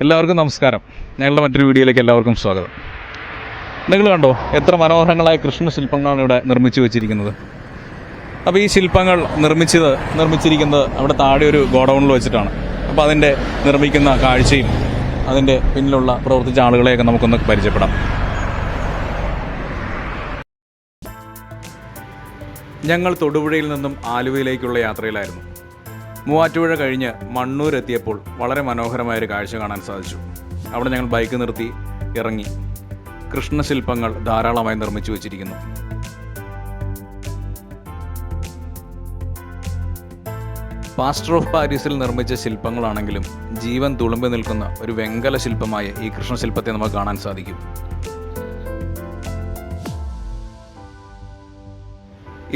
എല്ലാവർക്കും നമസ്കാരം. ഞങ്ങളുടെ മറ്റൊരു വീഡിയോയിലേക്ക് എല്ലാവർക്കും സ്വാഗതം. നിങ്ങൾ കണ്ടോ എത്ര മനോഹരങ്ങളായ കൃഷ്ണ ശില്പങ്ങളാണ് ഇവിടെ നിർമ്മിച്ചു വെച്ചിരിക്കുന്നത്. അപ്പോൾ ഈ ശില്പങ്ങൾ നിർമ്മിച്ചത് നിർമ്മിച്ചിരിക്കുന്നത് അവിടെ താഴെ ഒരു ഗോഡൗണിൽ വെച്ചിട്ടാണ്. അപ്പോൾ അതിന്റെ നിർമ്മിക്കുന്ന കാഴ്ചയും അതിന്റെ പിന്നിലുള്ള പ്രവർത്തിച്ച ആളുകളെയൊക്കെ നമുക്കൊന്ന് പരിചയപ്പെടാം. ഞങ്ങൾ തൊടുപുഴയിൽ നിന്നും ആലുവയിലേക്കുള്ള യാത്രയിലായിരുന്നു. മൂവാറ്റുപുഴ കഴിഞ്ഞ് മണ്ണൂർ എത്തിയപ്പോൾ വളരെ മനോഹരമായ ഒരു കാഴ്ച കാണാൻ സാധിച്ചു. അവിടെ ഞങ്ങൾ ബൈക്ക് നിർത്തി ഇറങ്ങി. കൃഷ്ണശില്പങ്ങൾ ധാരാളമായി നിർമ്മിച്ചു വച്ചിരിക്കുന്നു. പാസ്റ്റർ ഓഫ് പാരീസിൽ നിർമ്മിച്ച ശില്പങ്ങളാണെങ്കിലും ജീവൻ തുളുമ്പി നിൽക്കുന്ന ഒരു വെങ്കല ശില്പമായ ഈ കൃഷ്ണശില്പത്തെ നമുക്ക് കാണാൻ സാധിക്കും.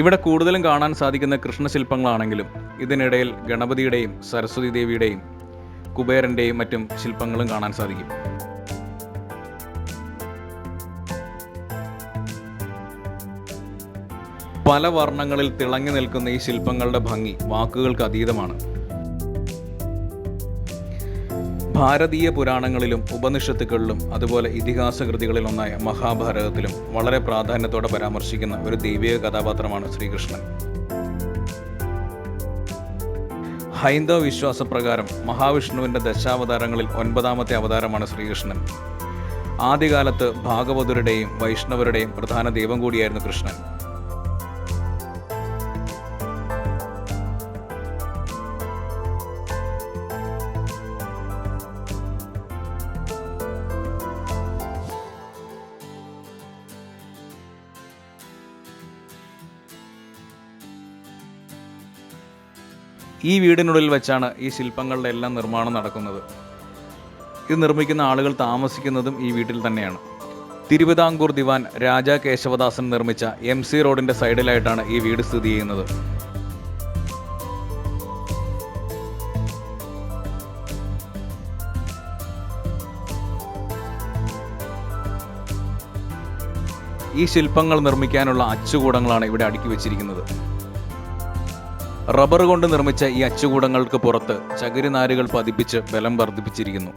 ഇവിടെ കൂടുതലും കാണാൻ സാധിക്കുന്ന കൃഷ്ണശില്പങ്ങളാണെങ്കിലും ഇതിനിടയിൽ ഗണപതിയുടെയും സരസ്വതി ദേവിയുടെയും കുബേരന്റെയും മറ്റും ശില്പങ്ങളും കാണാൻ സാധിക്കും. പല വർണങ്ങളിൽ തിളങ്ങി നിൽക്കുന്ന ഈ ശില്പങ്ങളുടെ ഭംഗി വാക്കുകൾക്ക് അതീതമാണ്. ഭാരതീയ പുരാണങ്ങളിലും ഉപനിഷത്തുകളിലും അതുപോലെ ഇതിഹാസ കൃതികളിലൊന്നായ മഹാഭാരതത്തിലും വളരെ പ്രാധാന്യത്തോടെ പരാമർശിക്കുന്ന ഒരു ദൈവിക കഥാപാത്രമാണ് ശ്രീകൃഷ്ണൻ. ഹൈന്ദവ വിശ്വാസപ്രകാരം മഹാവിഷ്ണുവിന്റെ ദശാവതാരങ്ങളിൽ ഒൻപതാമത്തെ അവതാരമാണ് ശ്രീകൃഷ്ണൻ. ആദ്യകാലത്ത് ഭാഗവതരുടെയും വൈഷ്ണവരുടെയും പ്രധാന ദൈവം കൂടിയായിരുന്നു കൃഷ്ണൻ. ഈ വീടിനുള്ളിൽ വെച്ചാണ് ഈ ശില്പങ്ങളുടെ എല്ലാം നിർമ്മാണം നടക്കുന്നത്. ഇത് നിർമ്മിക്കുന്ന ആളുകൾ താമസിക്കുന്നതും ഈ വീട്ടിൽ തന്നെയാണ്. തിരുവിതാംകൂർ ദിവാൻ രാജാ കേശവദാസൻ നിർമ്മിച്ച എം സി റോഡിന്റെ സൈഡിലായിട്ടാണ് ഈ വീട് സ്ഥിതി ചെയ്യുന്നത്. ഈ ശില്പങ്ങൾ നിർമ്മിക്കാനുള്ള അച്ചുകൂടങ്ങളാണ് ഇവിടെ അടുക്കി വെച്ചിരിക്കുന്നത്. റബ്ബർ കൊണ്ട് നിർമ്മിച്ച ഈ അച്ചുകൂടങ്ങൾക്ക് പുറത്ത് ചകിരിനാരുകൾ പതിപ്പിച്ച് ബലം വർദ്ധിപ്പിച്ചിരിക്കുന്നു.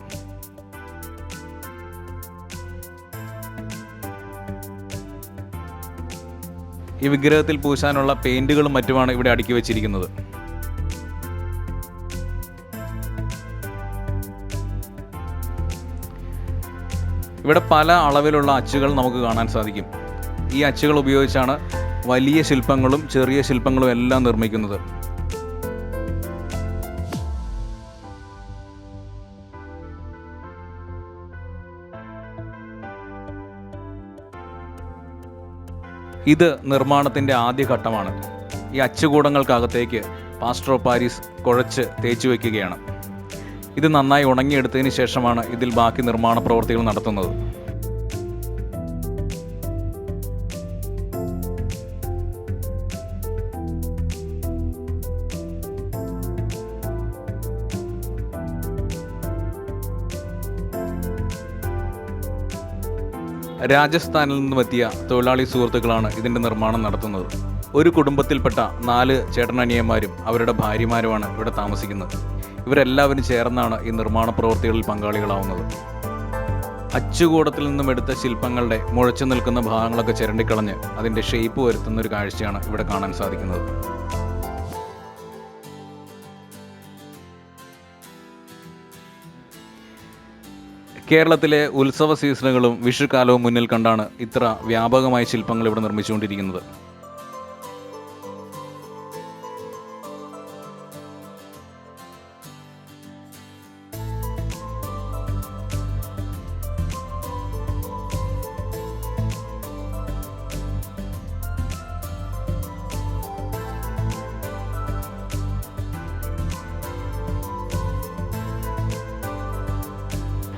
ഈ വിഗ്രഹത്തിൽ പൂശാനുള്ള പെയിന്റുകളും മറ്റുമാണ് ഇവിടെ അടുക്കി വെച്ചിരിക്കുന്നത്. ഇവിടെ പല അളവിലുള്ള അച്ചുകൾ നമുക്ക് കാണാൻ സാധിക്കും. ഈ അച്ചുകൾ ഉപയോഗിച്ചാണ് വലിയ ശില്പങ്ങളും ചെറിയ ശില്പങ്ങളും എല്ലാം നിർമ്മിക്കുന്നത്. ഇത് നിർമ്മാണത്തിന്റെ ആദ്യ ഘട്ടമാണ്. ഈ അച്ചുകൂടങ്ങൾക്കകത്തേക്ക് പാസ്റ്റർ പാരീസ് കുഴച്ച് തേച്ചു വയ്ക്കുകയാണ്. ഇത് നന്നായി ഉണങ്ങിയെടുത്തതിന് ശേഷമാണ് ഇതിൽ ബാക്കി നിർമ്മാണ പ്രവർത്തികൾ നടത്തുന്നത്. രാജസ്ഥാനിൽ നിന്നും എത്തിയ തൊഴിലാളി സുഹൃത്തുക്കളാണ് ഇതിന്റെ നിർമ്മാണം നടത്തുന്നത്. ഒരു കുടുംബത്തിൽപ്പെട്ട നാല് ചേട്ടനനിയന്മാരും അവരുടെ ഭാര്യമാരുമാണ് ഇവിടെ താമസിക്കുന്നത്. ഇവരെല്ലാവരും ചേർന്നാണ് ഈ നിർമ്മാണ പ്രവൃത്തികളിൽ പങ്കാളികളാവുന്നത്. അച്ചുകൂടത്തിൽ നിന്നും എടുത്ത ശില്പങ്ങളുടെ മുഴച്ചു നിൽക്കുന്ന ഭാഗങ്ങളൊക്കെ ചിരണ്ടിക്കളഞ്ഞ് അതിന്റെ ഷേപ്പ് വരുത്തുന്ന ഒരു കാഴ്ചയാണ് ഇവിടെ കാണാൻ സാധിക്കുന്നത്. കേരളത്തിലെ ഉത്സവ സീസണുകളും വിഷുക്കാലവും മുന്നിൽ കണ്ടാണ് ഇത്ര വ്യാപകമായ ശില്പങ്ങൾ ഇവിടെ നിർമ്മിച്ചുകൊണ്ടിരിക്കുന്നത്.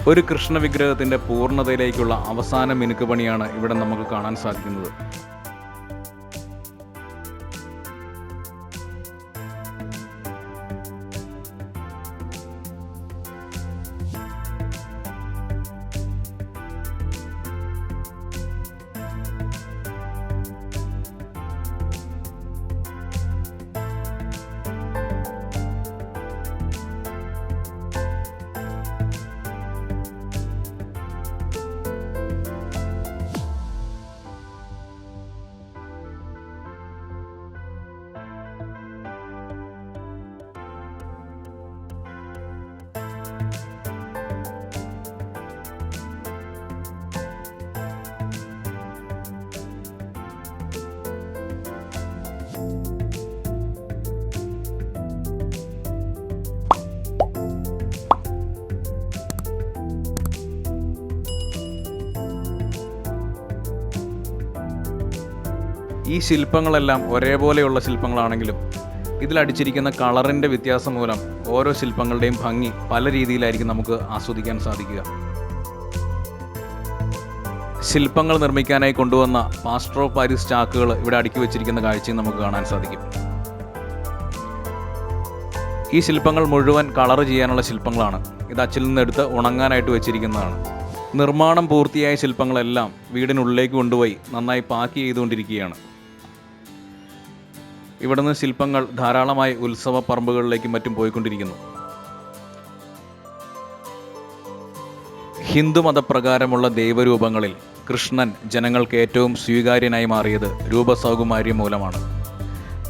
ഒരു കൃഷ്ണ വിഗ്രഹത്തിന്റെ പൂർണതയിലേക്കുള്ള അവസാന മിനുക്ക് പണിയാണ് ഇവിടെ നമുക്ക് കാണാൻ സാധിക്കുന്നത്. ഈ ശില്പങ്ങളെല്ലാം ഒരേപോലെയുള്ള ശില്പങ്ങളാണെങ്കിലും ഇതിലടിച്ചിരിക്കുന്ന കളറിന്റെ വ്യത്യാസം മൂലം ഓരോ ശില്പങ്ങളുടെയും ഭംഗി പല രീതിയിലായിരിക്കും നമുക്ക് ആസ്വദിക്കാൻ സാധിക്കുക. ശില്പങ്ങൾ നിർമ്മിക്കാനായി കൊണ്ടുവന്ന ഓഫ് പാരീസ് ചാക്കുകൾ ഇവിടെ അടുക്കി വെച്ചിരിക്കുന്ന കാഴ്ചയും നമുക്ക് കാണാൻ സാധിക്കും. ഈ ശില്പങ്ങൾ മുഴുവൻ കളർ ചെയ്യാനുള്ള ശില്പങ്ങളാണ്. ഇത് അച്ചിൽ നിന്നെടുത്ത് ഉണങ്ങാനായിട്ട് വെച്ചിരിക്കുന്നതാണ്. നിർമ്മാണം പൂർത്തിയായ ശില്പങ്ങളെല്ലാം വീടിനുള്ളിലേക്ക് കൊണ്ടുപോയി നന്നായി പാക്ക് ചെയ്തുകൊണ്ടിരിക്കുകയാണ്. ഇവിടുന്ന് ശില്പങ്ങൾ ധാരാളമായി ഉത്സവ പറമ്പുകളിലേക്കും മറ്റും പോയിക്കൊണ്ടിരിക്കുന്നു. ഹിന്ദു മതപ്രകാരമുള്ള ദൈവരൂപങ്ങളിൽ കൃഷ്ണൻ ജനങ്ങൾക്ക് ഏറ്റവും സ്വീകാര്യനായി മാറിയത് രൂപസൗകുമാര്യം മൂലമാണ്.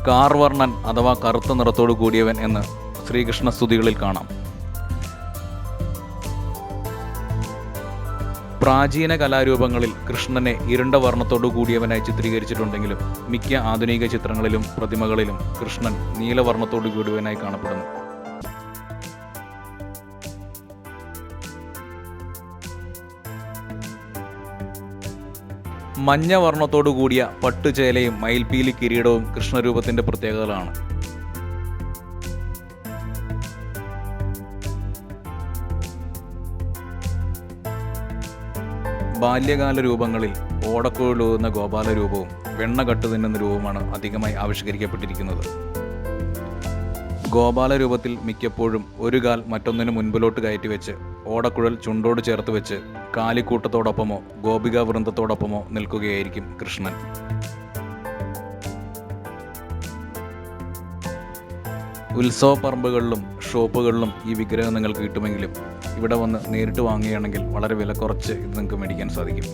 കാർവർണൻ അഥവാ കറുത്ത നിറത്തോടു കൂടിയവൻ എന്ന് ശ്രീകൃഷ്ണ സ്തുതികളിൽ കാണാം. പ്രാചീന കലാരൂപങ്ങളിൽ കൃഷ്ണനെ ഇരുണ്ട വർണത്തോടു കൂടിയവനായി ചിത്രീകരിച്ചിട്ടുണ്ടെങ്കിലും മിക്ക ആധുനിക ചിത്രങ്ങളിലും പ്രതിമകളിലും കൃഷ്ണൻ നീലവർണത്തോടു കൂടിയവനായി കാണപ്പെടുന്നു. മഞ്ഞ വർണത്തോടു കൂടിയ പട്ടുചേലയും മയിൽപീലി കിരീടവും കൃഷ്ണരൂപത്തിന്റെ പ്രത്യേകതകളാണ്. ബാല്യകാല രൂപങ്ങളിൽ ഓടക്കുഴലൂതുന്ന ഗോപാല രൂപവും വെണ്ണ കട്ടു തിന്നുന്ന രൂപമാണ് അധികമായി ആവിഷ്കരിക്കപ്പെട്ടിരിക്കുന്നത്. ഗോപാല രൂപത്തിൽ മിക്കപ്പോഴും ഒരു കാൽ മറ്റൊന്നിന് മുൻപിലോട്ട് കയറ്റി വെച്ച് ഓടക്കുഴൽ ചുണ്ടോട് ചേർത്ത് വെച്ച് കാലിക്കൂട്ടത്തോടൊപ്പമോ ഗോപികാ വൃന്ദത്തോടൊപ്പമോ നിൽക്കുകയായിരിക്കും കൃഷ്ണൻ. ഉത്സവ പറമ്പുകളിലും ഷോപ്പുകളിലും ഈ വിഗ്രഹം നിങ്ങൾക്ക് കിട്ടുമെങ്കിലും ഇവിടെ വന്ന് നേരിട്ട് വാങ്ങുകയാണെങ്കിൽ വളരെ വില കുറച്ച് ഇത് നിങ്ങൾക്ക് മേടിക്കാൻ സാധിക്കും.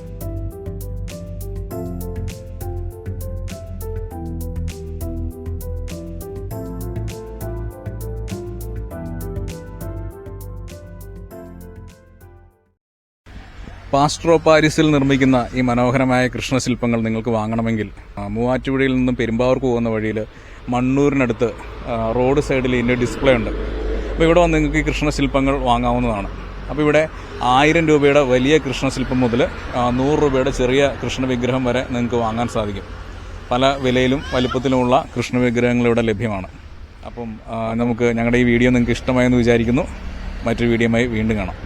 പാസ്ട്രോ പാരിസിൽ നിർമ്മിക്കുന്ന ഈ മനോഹരമായ കൃഷ്ണശില്പങ്ങൾ നിങ്ങൾക്ക് വാങ്ങണമെങ്കിൽ മൂവാറ്റുപുഴയിൽ നിന്നും പെരുമ്പാവൂർക്ക് പോകുന്ന വഴിയിൽ മണ്ണൂരിനടുത്ത് റോഡ് സൈഡിൽ ഇതിന്റെ ഡിസ്പ്ലേ ഉണ്ട്. അപ്പോൾ ഇവിടെ വന്ന് നിങ്ങൾക്ക് ഈ കൃഷ്ണശില്പങ്ങൾ വാങ്ങാവുന്നതാണ്. അപ്പോൾ ഇവിടെ ആയിരം രൂപയുടെ വലിയ കൃഷ്ണശില്പം മുതൽ നൂറ് രൂപയുടെ ചെറിയ കൃഷ്ണ വിഗ്രഹം വരെ നിങ്ങൾക്ക് വാങ്ങാൻ സാധിക്കും. പല വിലയിലും വലുപ്പത്തിലുമുള്ള കൃഷ്ണ വിഗ്രഹങ്ങൾ ഇവിടെ ലഭ്യമാണ്. അപ്പം നമുക്ക് ഞങ്ങളുടെ ഈ വീഡിയോ നിങ്ങൾക്ക് ഇഷ്ടമായെന്ന് വിചാരിക്കുന്നു. മറ്റൊരു വീഡിയോയുമായി വീണ്ടും കാണാം.